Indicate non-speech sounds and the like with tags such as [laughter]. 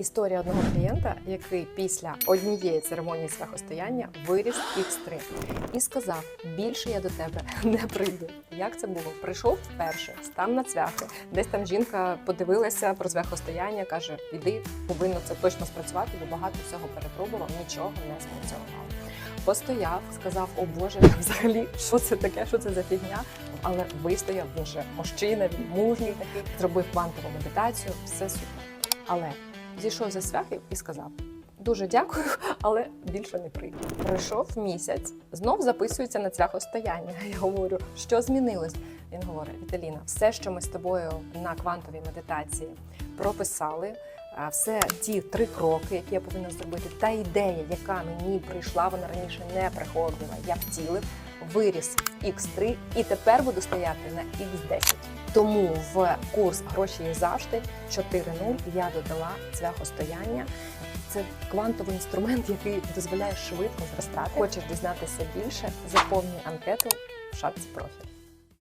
Історія одного клієнта, який після однієї церемонії свяхостояння виріс X3 і сказав: більше я до тебе [laughs] не прийду. Як це було? Прийшов вперше, став на цвяхи. Десь там жінка подивилася про свяхостояння, каже: іди, повинно це точно спрацювати, бо багато всього перепробував, нічого не спрацьовувало. Постояв, сказав: О Боже, взагалі, що це таке, що це за фігня? Але вистояв, він же мужчина, він мужній такий, зробив квантову медитацію, все супер. Але зійшов зі свяхів і сказав: Дуже дякую, [laughs] але більше не прийду. Пройшов місяць, знов записується на цвяхостояння. Я говорю, що змінилось? Він говорить: Віталіна, все, що ми з тобою на квантовій медитації прописали. а, Все ті три кроки, які я повинна зробити, та ідея, яка мені прийшла, вона раніше не приходила. Я втілив, виріс в X3 і тепер буду стояти на X10. Тому в курс гроші є завжди 4.0 я додала цвяхостояння. Це квантовий інструмент, який дозволяє швидко зростати. Хочеш дізнатися більше? Заповнюй анкету в шапці профіль.